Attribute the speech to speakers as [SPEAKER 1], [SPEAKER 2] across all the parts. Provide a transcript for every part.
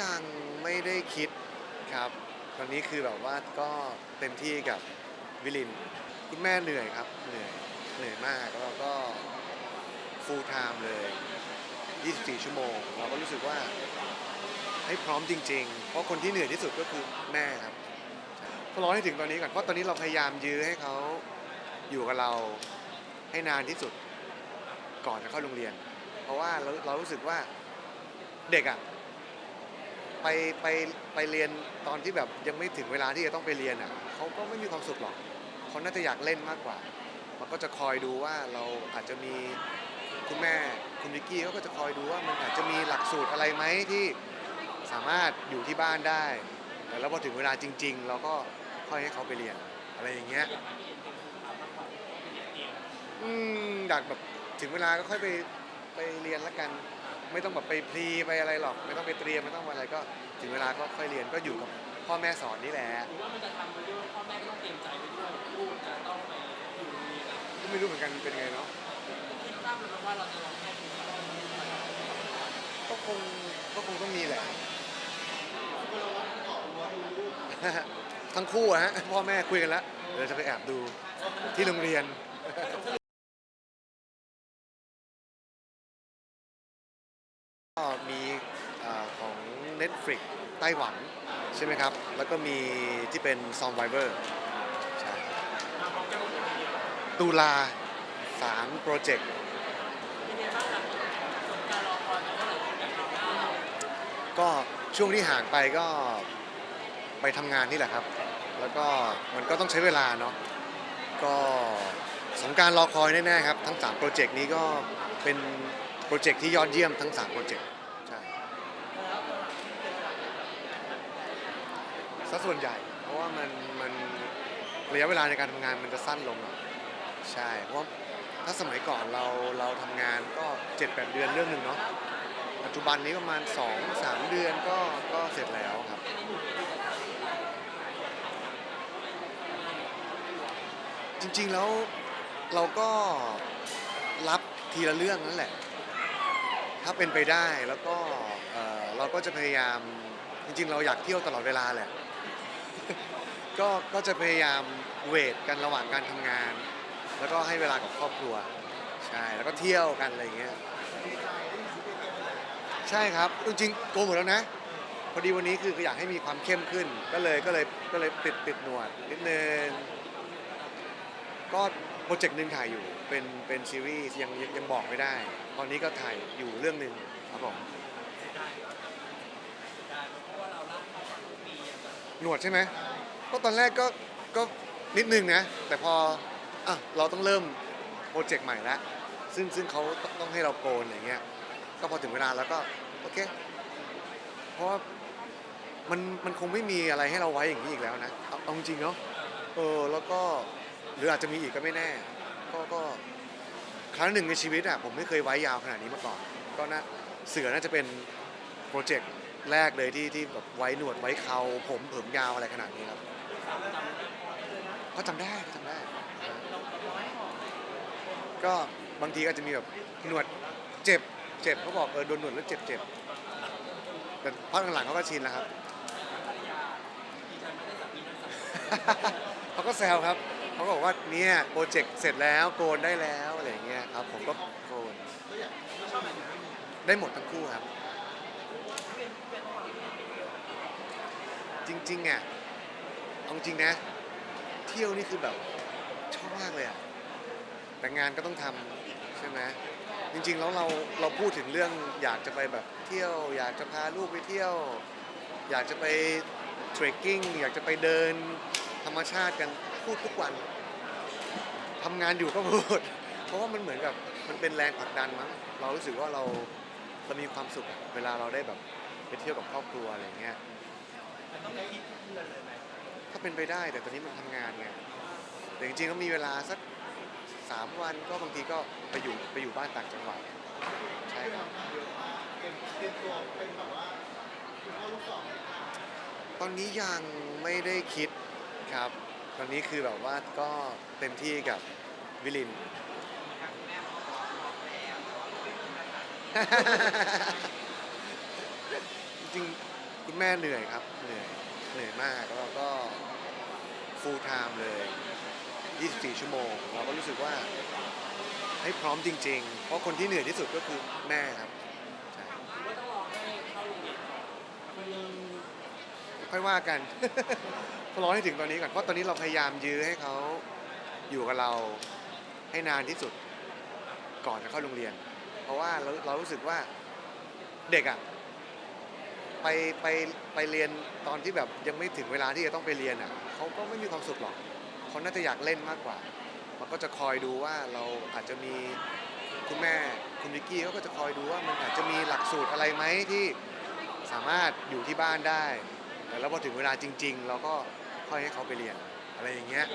[SPEAKER 1] ยังไม่ได้คิดครับ ตอนนี้คือแบบว่าก็เต็มที่กับวิลิน คุณแม่เหนื่อยครับ เหนื่อย เหนื่อยมากแล้วก็ full time เลย 24 ชั่วโมง เราก็รู้สึกว่าให้พร้อมจริง ๆ เพราะคนที่เหนื่อยที่สุดก็คือแม่ครับก็รอให้ถึงตอนนี้ก่อน เพราะตอนนี้เราพยายามยื้อให้เขาอยู่กับเราให้นานที่สุดก่อนจะเข้าโรงเรียน เพราะว่าเราเรารู้สึกว่าเด็กอะ ไปไปไปเรียนตอนที่แบบยังไม่ถึงเวลาที่จะต้องไปเรียนอะเขาก็ไม่มีความสุขหรอกเขาน่าจะอยากเล่นมากกว่า มันก็จะคอยดูว่าเราอาจจะมีคุณแม่คุณวิกกี้เขาก็จะคอยดูว่ามันอาจจะมีหลักสูตรอะไรไหมที่สามารถอยู่ที่บ้านได้แต่แล้วพอถึงเวลาจริง ๆ เราก็ค่อยให้เขาไปเรียนอะไรอย่างเงี้ยอืมอยากแบบถึงเวลาก็ค่อยไปไปเรียนละกัน ไม่ต้องแบบไปพลีไปอะไรหรอก ไม่ต้องไปเตรียมไม่ต้องอะไรก็ถึงเวลาก็ค่อยเรียนก็อยู่กับพ่อแม่สอนนี่แหละ
[SPEAKER 2] หรือว่ามันจะทำไปด้วยว่าพ่อแม่ก็ต้องเตรียมใจไปด้วยลูกจะต้องไปอยู่โรงเรียน
[SPEAKER 1] ก็ไม่รู้เหมือนกันเป็นไงเนาะ
[SPEAKER 2] คิดว่ามันว่าเราจะลองแค่ดูก่อน
[SPEAKER 1] ก็คงก็คงต้องมีแหละทั้งคู่อะฮะพ่อแม่คุยกันแล้วเดี๋ยวจะไปแอบดูที่โรงเรียนก็มีเอ่อของ Netflix ไต้หวัน ใช่ไหมครับ แล้วก็มีที่เป็น Soundviber ใช่ตุลาสามโปรเจกต์
[SPEAKER 2] ก็
[SPEAKER 1] ช่วงที่ห่างไปก็ไปทำงานนี่แหละครับ แล้วก็มันก็ต้องใช้เวลาเนาะก็สงการรอคอยแน่ๆครับ ทั้ง 3 โปรเจกต์นี้ก็เป็นโปรเจกต์ที่ยอดเยี่ยมทั้ง 3 โปรเจกต์ ใช่ ซะส่วนใหญ่ เพราะว่ามันมันระยะเวลาในการทำงานมันจะสั้นลงหน่อใช่เพราะถ้าสมัยก่อนเราเราทำงานก็7-8เดือนเรื่องหนึ่งเนาะปัจจุบันนี้ประมาณ 2-3 เดือนก็ก็เสร็จแล้วครับ จริงๆแล้วเราก็รับทีละเรื่องนั่นแหละ ถ้าเป็นไปได้แล้วก็เราก็จะพยายามจริงๆ เราอยากเที่ยวตลอดเวลาแหละ ก็ก็จะพยายามเวทกันระหว่างการทำงาน แล้วก็ให้เวลากับครอบครัว ใช่แล้วก็เที่ยวกันอะไรอย่างเงี้ยใช่ครับจริงๆโกนหมดแล้วนะ พอดีวันนี้คืออยากให้มีความเข้มขึ้น ก็เลยก็เลยก็เลยติดติดหนวดนิดนึงก็โปรเจกต์หนึ่งถ่ายอยู่เป็นเป็นซีรีส์ยังยังยังบอกไม่ได้ ตอนนี้ก็ถ่ายอยู่เรื่องหนึ่งครับผม
[SPEAKER 2] ได้ได้เพราะว่าเราล่าเข้ามาทุกปีอะแบบ
[SPEAKER 1] หนวดใช่ไหมก็ตอนแรกก็ก็นิดนึงนะ แต่พออะเราต้องเริ่มโปรเจกต์ใหม่แล้วซึ่งซึ่งเขาต้องให้เราโกนอย่างเงี้ย ก็พอถึงเวลาแล้วก็โอเค เพราะว่ามันมันคงไม่มีอะไรให้เราไว้อย่างนี้อีกแล้วนะเอาเอาจริงๆเนาะเออแล้วก็หรืออาจจะมีอีกก็ไม่แน่ ก็ก็ครั้งหนึ่งในชีวิตอะผมไม่เคยไว้ยาวขนาดนี้มาก่อน ก็น่าเสือน่าจะเป็นโปรเจกต์ แรกเลยที่ที่แบบไว้หนวดไว้เขาผมผมยาวอะไรขนาดนี้ครับ ก็จำได้ก็จำได้ ก็บางทีก็จะมีแบบหนวดเจ็บเจ็บเขาบอกเออโดนหนวดแล้วเจ็บเจ็บแต่พักหลังๆเขาก็ชินแล้วครับเขาก็แซวครับเขาก็บอกว่าเนี่ยโปรเจกต์เสร็จแล้วโกนได้แล้วอะไรอย่างเงี้ยครับผมก็โกนได้หมดทั้งคู่ครับ จริงๆอะเอาจริงนะ เที่ยวนี่คือแบบชอบมากเลยอะแต่งานก็ต้องทำใช่ไหมจริงๆแล้วเราเราพูดถึงเรื่องอยากจะไปแบบเที่ยว อยากจะพาลูกไปเที่ยว อยากจะไปเทรคกิ้งอยากจะไปเดินธรรมชาติกันพูดทุกวันทำงานอยู่ก็พูด เพราะว่ามันเหมือนกับมันเป็นแรงผลักดันมั้งเรารู้สึกว่าเราเรามีความสุขอะเวลาเราได้แบบ ไปเที่ยวกับครอบครัวอะไรอย่างเงี้ย
[SPEAKER 2] มันต้องได้คิดทุกเดือนเลยไหม
[SPEAKER 1] ถ้าเป็นไปได้แต่ตอนนี้มันทำงานไงแต่จริงๆก็มีเวลาสักสามวันก็บางทีก็ไปอยู่ไปอยู่บ้านต่างจังหวัดใช่ครับตอนนี้ยังไม่ได้คิดครับ ตอนนี้คือแบบว่าก็เต็มที่กับวิลิน จริงๆคุณแม่เหนื่อยครับ เหนื่อย เหนื่อยมาก แล้วเราก็ full time เลย 24 ชั่วโมง เราก็รู้สึกว่าให้พร้อมจริง ๆ เพราะคนที่เหนื่อยที่สุดก็คือแม่ครับใช่
[SPEAKER 2] ว่าต้องรอให้เข้าโรงเรียนก่อนมันยัง
[SPEAKER 1] ค่อยว่ากัน รอให้ถึงตอนนี้ก่อน เพราะตอนนี้เราพยายามยื้อให้เขาอยู่กับเราให้นานที่สุดก่อนจะเข้าโรงเรียน เพราะว่าเราเรารู้สึกว่าเด็กอะ ไปไปไปเรียนตอนที่แบบยังไม่ถึงเวลาที่จะต้องไปเรียนอะเขาก็ไม่มีความสุขหรอกเขาน่าจะอยากเล่นมากกว่า มันก็จะคอยดูว่าเราอาจจะมีคุณแม่คุณวิกกี้เขาก็จะคอยดูว่ามันอาจจะมีหลักสูตรอะไรไหมที่สามารถอยู่ที่บ้านได้แต่แล้วพอถึงเวลาจริง ๆ เราก็ค่อยให้เขาไปเรียนอะไรอย่างเงี้ย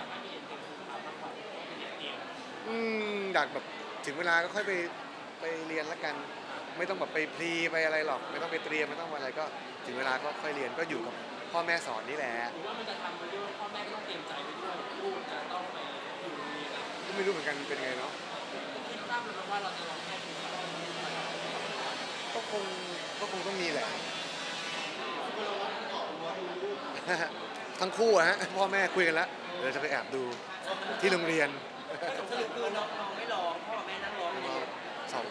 [SPEAKER 2] อืม
[SPEAKER 1] อยากแบบถึงเวลาก็ค่อยไปไปเรียนละกัน ไม่ต้องแบบไปพลีไปอะไรหรอก ไม่ต้องไปเตรียมไม่ต้องอะไรก็ถึงเวลาก็ค่อยเรียนก็อยู่กับพ่อแม่สอนนี่แหละ
[SPEAKER 2] หรือว่ามันจะทำไปด้วยว่าพ่อแม่ก็ต้องเตรียมใจไปด้วยลูกจะต้องไปอยู่โรงเรียน
[SPEAKER 1] ก็ไม่รู้เหมือนกันเป็นไงเนาะ
[SPEAKER 2] คิดว่ามันว่าเราจะลองแค่คุณครับ
[SPEAKER 1] ก็คงก็คงต้องมีแหละทั้งคู่อะฮะพ่อแม่คุยกันแล้วเดี๋ยวจะไปแอบดูที่โรงเรียน
[SPEAKER 2] สรุปคือน้องๆ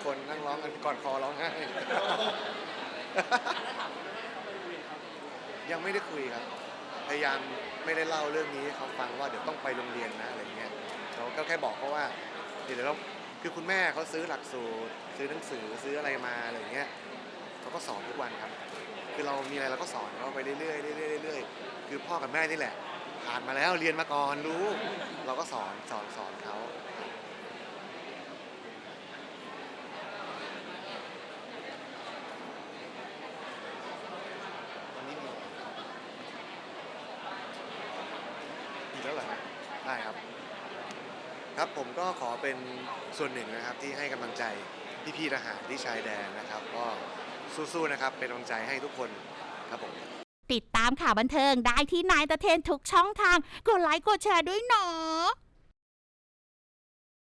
[SPEAKER 1] คนนั่งร้องกันก่อนคอร้องไห้
[SPEAKER 2] ถ้าถามว่าเขาไปโรงเรียนเขาจะอยู่
[SPEAKER 1] ยังไม่ได้คุยครับ พยายามไม่ได้เล่าเรื่องนี้ให้เขาฟังว่าเดี๋ยวต้องไปโรงเรียนนะอะไรเงี้ยเราก็แค่บอกเขาว่าเดี๋ยวเราคือคุณแม่เขาซื้อหลักสูตร ซื้อหนังสือซื้ออะไรมาอะไรเงี้ยเขาก็สอนทุกวันครับ คือเรามีอะไรเราก็สอนเขาไปเรื่อยๆเรื่อยๆเรื่อยๆคือพ่อกับแม่นี่แหละผ่านมาแล้วเรียนมาก่อนรู้ เราก็สอนสอนสอนเขาวันนี้มีอีกแล้วเหรอฮะได้ครับ ครับผมก็ขอเป็นส่วนหนึ่งนะครับที่ให้กำลังใจพี่ๆทหารที่ชายแดนนะครับ ก็สู้ๆนะครับเป็นกำลังใจให้ทุกคนครับผม
[SPEAKER 3] ติดตามข่าวบันเทิงได้ที่นายตะเทนทุกช่องทาง กดไลค์กดแชร์ด้วยเนาะ